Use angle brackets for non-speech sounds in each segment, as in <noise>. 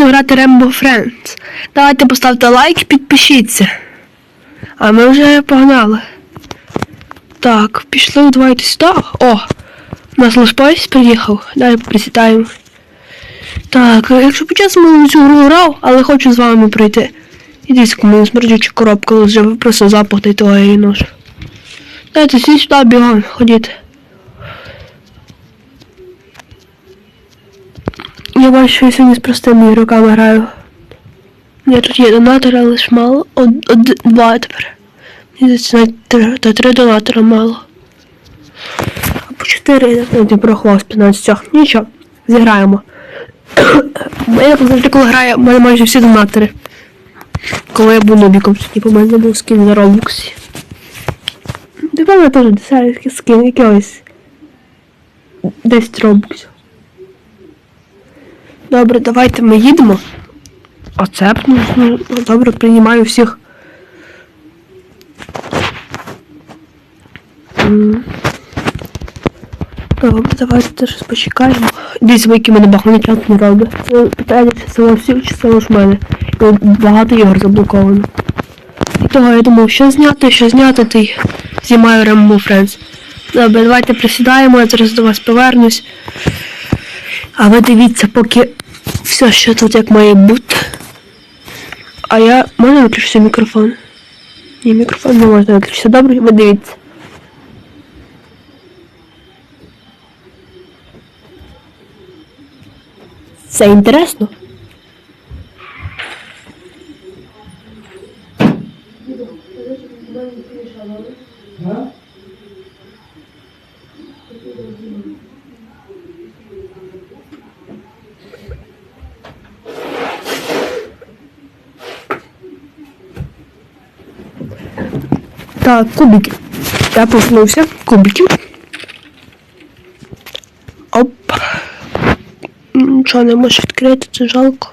буду грати Rainbow Friends. Давайте поставте лайк і підпишіться. А ми вже погнали. Так, пішли, давайте сюди. О! У нас лошпайс приїхав. Далі присідаємо. Так, якщо по чесно, ми в цю гру грав, але хочу з вами пройти. Ідіть, кому смердюча коробка лежить, просто запах та й того ношу. Дайте всі сюди бігом, ходіть. Я бачу, що я сьогодні з простими руками граю. Я тут є донатори, але ж мало. Од, од, два тепер. Мені навіть три, три донатора мало. Або чотири, я не порахував з 15. Нічого, зіграємо. <coughs> Я завжди, коли граю, в мене майже всі донатори. Коли я був нобіком, типу, в мене був скін на Роблоксі. Ти певно теж десятки скін, якогось 10 робоксів. Добре, давайте ми їдемо. Оце ну, добре, приймаю всіх. Добре, давайте щось почекаємо. Дивіться, які мене багато не робить. Це питання, чи село всіх, чи село ж мене. І багато ігор заблоковано. І того я думав, що зняти, що зняти, й знімаю Rainbow Friends. Добре, давайте присідаємо, я зараз до вас повернусь. А ви дивіться, поки все, що тут як має бути. А я можна виключити мікрофон? Ні, мікрофон не можна виключити. Добре, ви дивіться. Це інтересно. Так, кубики. Я проснувся. Кубики. Оп. Нічого не можу відкрити, це жалко.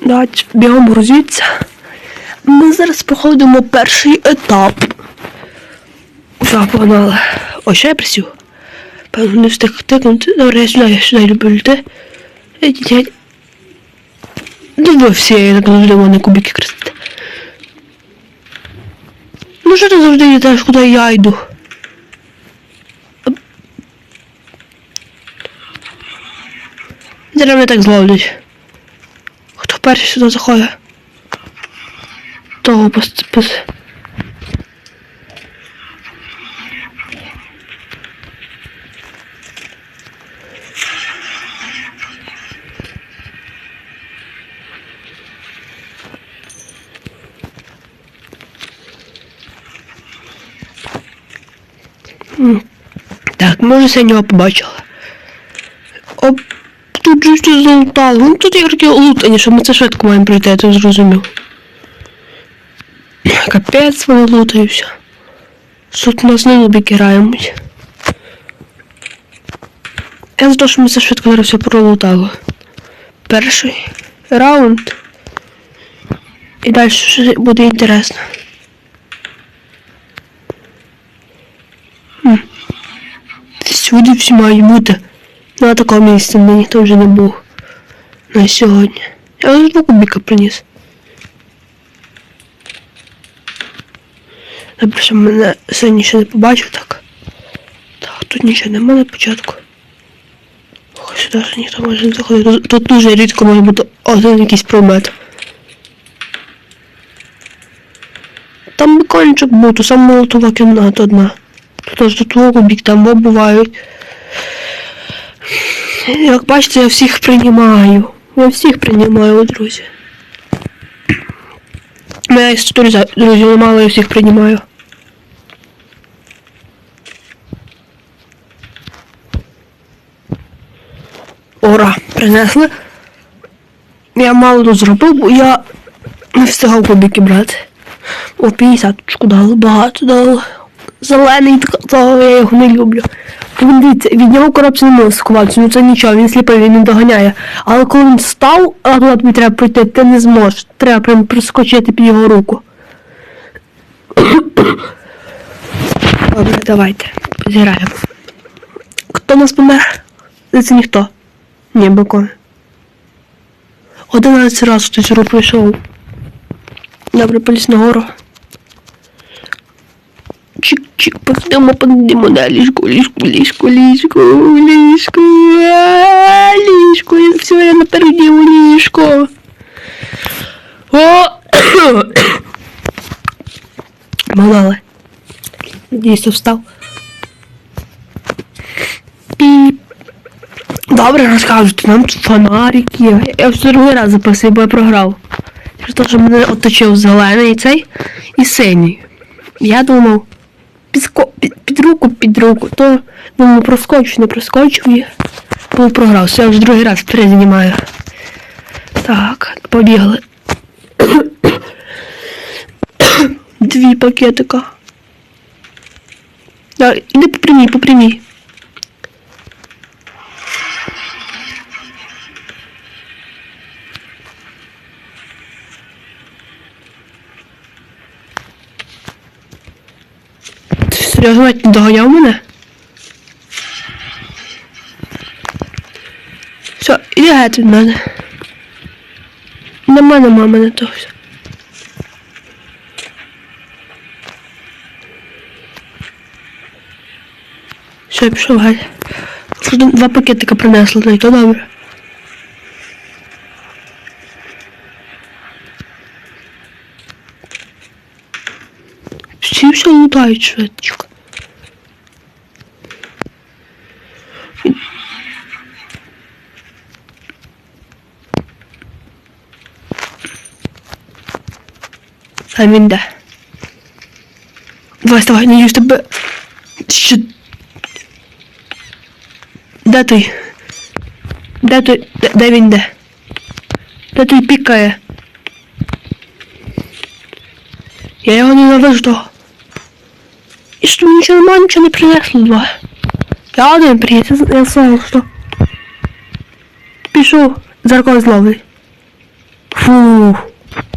Давайте бігом грузіться. Ми зараз проходимо перший етап. Все, погнали. О, ще я присів. Певно, не встиг тикнути. Добре, я сюди, я сюди люблю літи. Ну всі, я так завжди мене кубики крестите. Ну що ти завжди йдеш, куди я йду? Зараз мене так зловлять. Хто перший сюди заходить? Того пос... Так, ми вже синього побачили. Оп, тут же щось залутало. Ну тут ігорки лутані, що ми це швидко маємо пройти, я так зрозумів. Капець вони лутаються. Тут нас не лобіки. Я за те, що ми це швидко зараз все пролутали. Перший раунд. І далі буде інтересно. Всюди всі мають бути. На такому місці де ніхто вже не був. На сьогодні. Я ось два кубіка приніс. Добре, що мене сьогодні ще не побачив так. Так, тут нічого нема на початку. Ох, сюди ж ніхто може не заходити. Тут, дуже рідко може бути один якийсь предмет. Там буквально був, то саме молотова кімната одна. Тут ж тут кубік, там бо бувають. Як бачите, я всіх приймаю. Я всіх приймаю, друзі. У є 4 друзів, мало я всіх приймаю. Ура, принесли. Я мало тут зробив, бо я не встигав кубики брати. О, 50 дали, багато дали. Зелений, того я його не люблю. Він дивіться, від нього коробці не сховатися, ну це нічого, він сліпий, він не доганяє. Але коли він став, а туди тобі треба пройти, ти не зможеш. Треба прям прискочити під його руку. <coughs> Добре, давайте. Зіграємо. Хто нас помер? Це ніхто. Ні, бекон. 11 разів хтось гру пройшов. Добре, поліз нагору. Чик-чик, подемо, подемо на ліжку, ліжку, ліжку, ліжку, ліжку, а, ліжку, я все, я напереді у ліжко. О! <coughs> Малали. Надіюсь, встав. Піп. Добре, розкажете, нам тут фонарик є. Я вже другий раз записую, бо я програв. Через те, що мене оточив зелений цей і синій. Я думав, під, під, руку, під руку, то думаю, проскочив, не проскочив і був програв. Все, я вже другий раз три знімаю. Так, побігли. <coughs> Дві пакетика. Так, іди по прямій, по прямій. Серйозно доганяв мене? Все, іди геть від мене. Нема, нема мене то все. Все, я пішов геть. Два пакетика принесли, ну і то добре. Всі все лутають швидко. А він де? Давай, вставай, надіюсь тебе. Що? Де той? Де той? Де, він де? Де той пікає? Я його ненавижу. І що мені нічого немає, нічого не принесло. Я один приїзд, я, знаю, що. Пішов, зеркало зловий. Фу.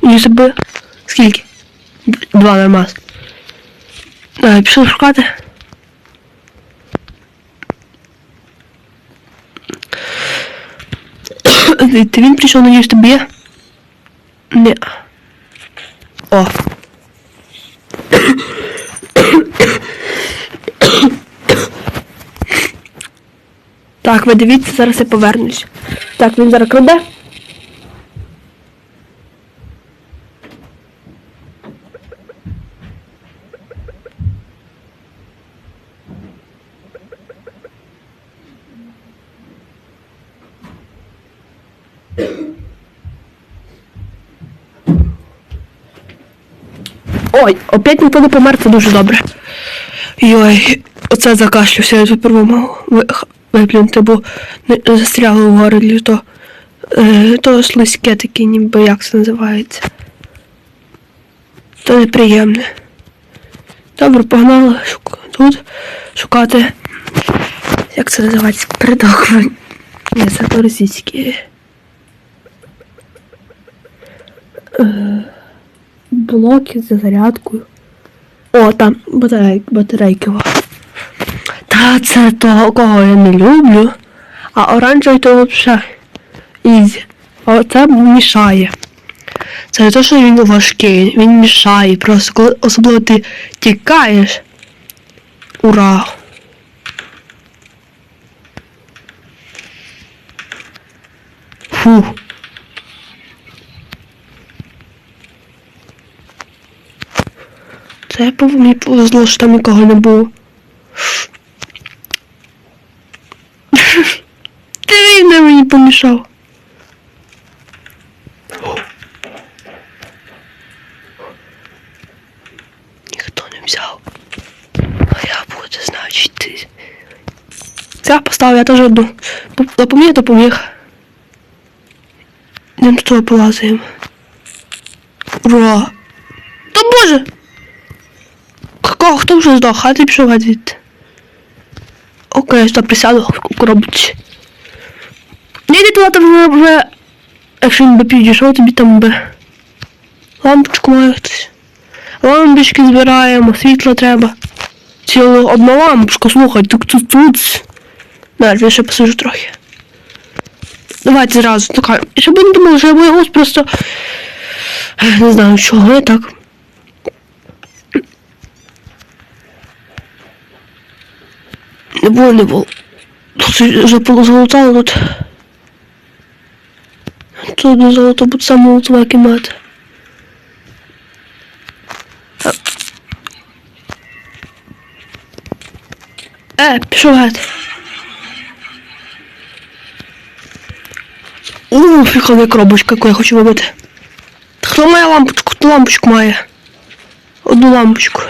І себе. Скільки? Два нормас. А, пішов шукати. Ти він прийшов, надіюсь, тобі є? Ні. О. Так, ви дивіться, зараз я повернусь. Так, він зараз краде. Ой, опять ніхто не помер, це дуже добре. Йой, оце закашлявся, я тепер мав ви- виплюнути, бо не в горлі, то, е, то слизьке таке, ніби як це називається. То неприємне. Добре, погнали шук... тут шукати. Як це називається? Придок. Ні, це по-російськи. Блоки за зарядкою. О, там батарейки, батарейки. Та це того, кого я не люблю. А оранжевий то взагалі ізі. А це мішає. Це не те, що він важкий, він мішає. Просто коли особливо ти тікаєш. Ура! Фух. Це мені повезло, що там нікого не було. Ти де мені помішав. Ніхто не взяв. А я буду, значить, ти. Це поставив, я теж одну. Допоміг, допоміг. Не до того полазаємо. Ура! Та боже! Кого? Хто вже здох? А ти пішов геть. Окей, я сюди присяду у коробці. Не йди туди, там вже. Якщо він би підійшов, тобі там би... Лампочку має хтось. Лампочки збираємо, світло треба. Цілу одну лампочку, слухай, тук тут тут. Навіть я ще посижу трохи. Давайте зразу така. Щоб не думали, що я боюсь просто. Не знаю чого, я так. Не було, не було. Тут вже полузолотало тут. Тут не золото буде саме лутова кімната. Е, пішов геть. Ууу, прикольна коробочка, яку я хочу вибити. Хто має лампочку? Хто лампочку має? Одну лампочку.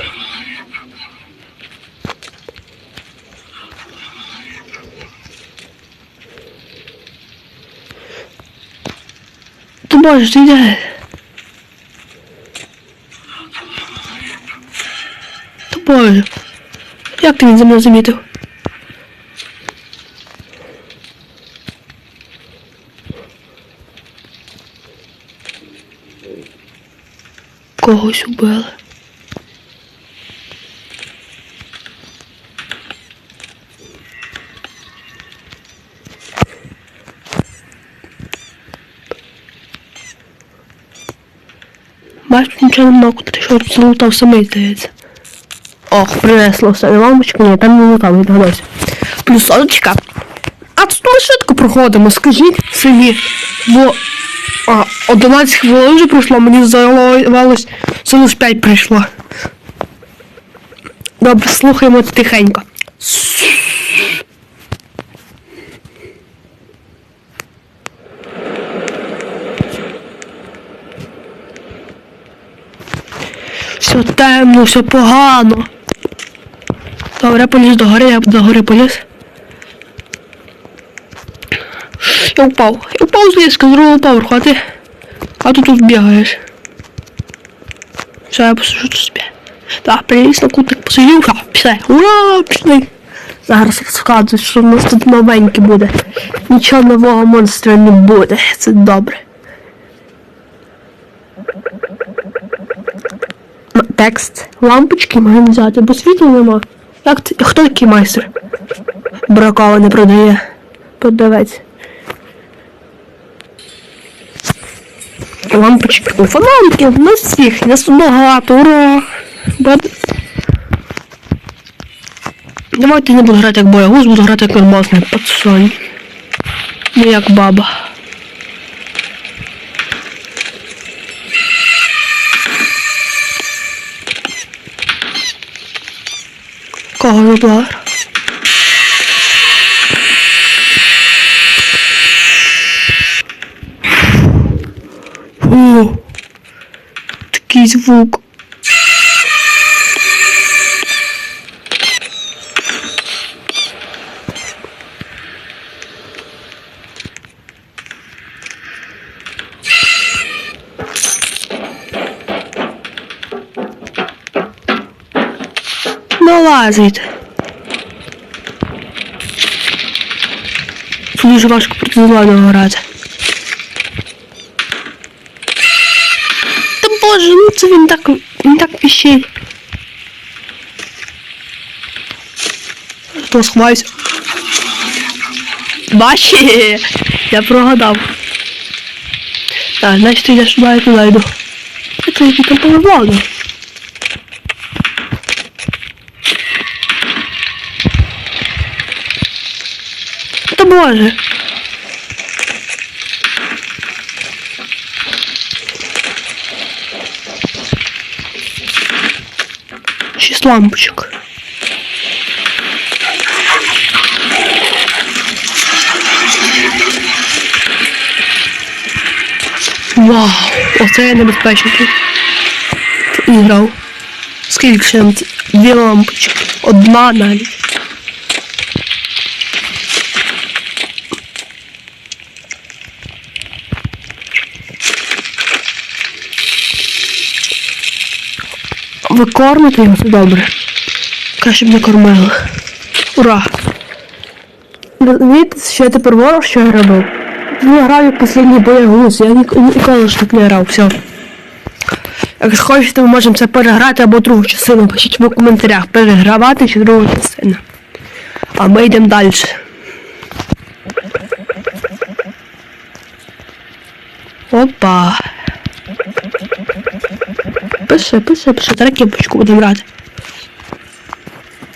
Ти можешь, ты йде. Та боже. Як ти він за мною замітив? Когось убили. Бачиш, нічого нема, ти що залутав самий, здається. Ох, принесло все на лампочку, ні, там не лутав, відгадався. Плюс соточка. А тут ми швидко проходимо, скажіть собі. Бо а, 11 хвилин вже пройшло, мені здавалось, це 5 прийшло. Добре, слухаємо тихенько. Все темно, все погано. Добре, поліз до гори, я до гори поліз. Я впав. Я впав з ліска, другого поверху, а ти. А ти тут бігаєш. Все, я посижу тут собі. Так, приліз на кутик посидів, все, ура, пішли. Зараз розказую, що в нас тут новеньке буде. Нічого нового монстра не буде. Це добре. Текст. Лампочки маємо взяти, бо світла нема. Як ти? Хто такий майстер? Бракова не продає. Продавець. Лампочки. Фонарики, у нас всіх, нас багато, ура! Давайте не буду грати як боягуз, буду грати як нормальний пацан. Не як баба. Кого забрав? О, такий звук. Налазить. Дуже важко проти зеленого грати. Та боже, ну це він так, він так піщить. Хто сховайся? Бачи, я прогадав. Так, значить я сюди туди йду. Це який там повивали. Та боже. Шість лампочок. Вау, оце я небезпечно тут іграв. Скільки ще Дві лампочки. Одна навіть. Ви кормите його добре. Краще б не кормили. Ура! Розумієте, що я тепер ворог, що я робив? Я граю в останній боягуз, я ніколи ж так не грав, все. Якщо хочете, ми можемо це переграти або другу частину. Пишіть в коментарях, перегравати чи другу частину. А ми йдемо далі. Опа. Пише, пише, пише, зараз кепочку будемо брати.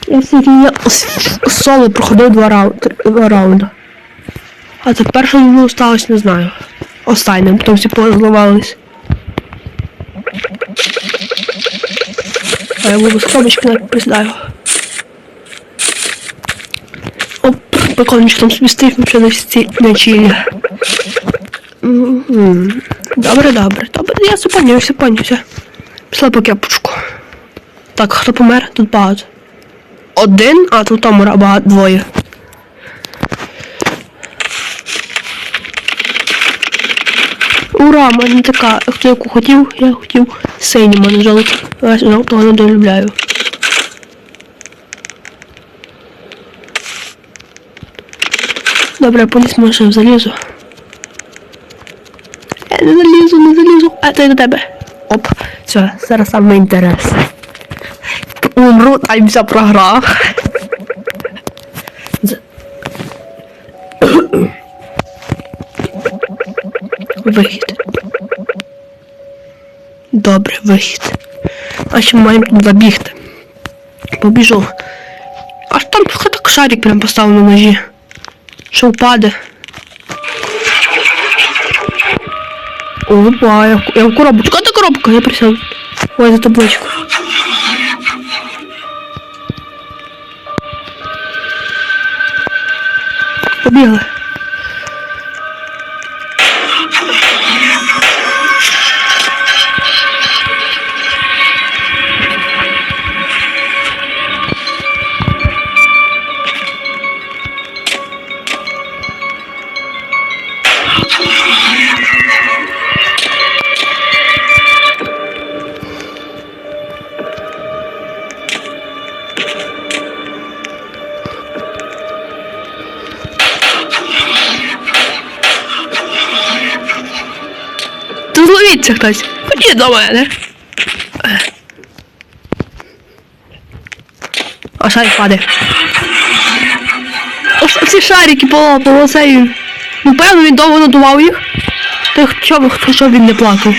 Я всі я соло проходив два, рау... два раунди. А це перше не сталося, не знаю. Останнім, потім всі позливались. А я буду з кнопочки навіть признаю. Оп, прикольничок там собі стоїть, нічого не всі не чилі. Добре, добре, добре, я все все. Пішла по кепочку. Так, хто помер? Тут багато. Один, а тут там багато двоє. Ура, мене така, хто яку хотів, я хотів синю, в мене жовту. Я жовтого не долюбляю. Добре, я поліз може залізу. Я не залізу, не залізу. А то й до тебе. Оп, все, зараз саме інтерес. Умру, та й все програв. Вихід. Добре, вихід. А ще маємо тут забігти. Побіжу. Аж там хто так шарик прям поставив на ножі. Що впаде. Я, я в коробочку. Коробка, я присел. Ой, это табличку. Побігли. Тут хтось. Ходіть до мене. А шарик падає. Ось ці шарики оце він. Ну, певно, він довго надував їх. Та хто що він не плакав.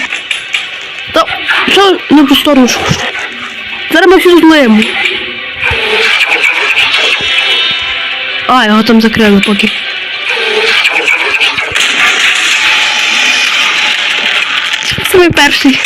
Та що не сторону що? що? Зараз ми всі злимо. А, його там закрили поки. Самий перший.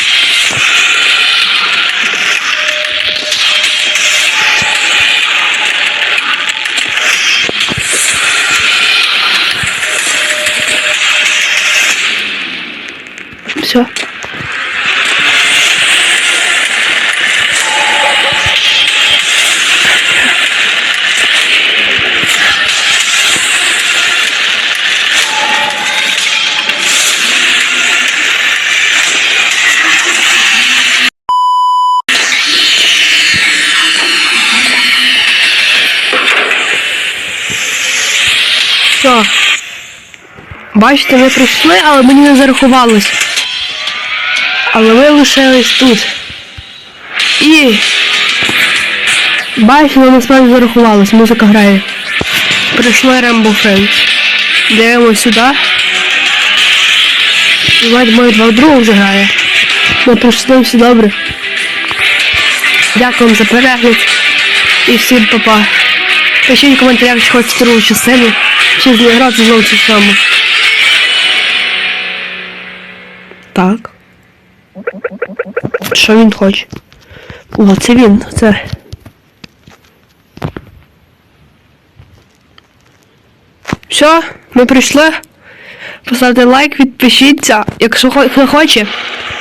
Бачите, ви прийшли, але мені не зарахувалось. Але ви лишились тут. І. Бачите, нам насправді зарахувалось, музика грає. Прийшли Rainbow Friends. Дивимось сюди. І мої два друга вже грає. Ми прийшли всі добре. Дякую за перегляд. І всім па-па. Пишіть в коментарях, чи хочете другу частину, чи зіграти знову цю саму. Так. Що він хоче? О, це він, це. Все, ми прийшли. Поставте лайк, підпишіться. Якщо хто хоче,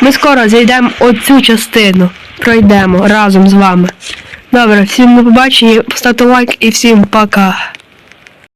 ми скоро зайдемо оцю частину. Пройдемо разом з вами. Добре, всім до побачення, поставте лайк і всім пока.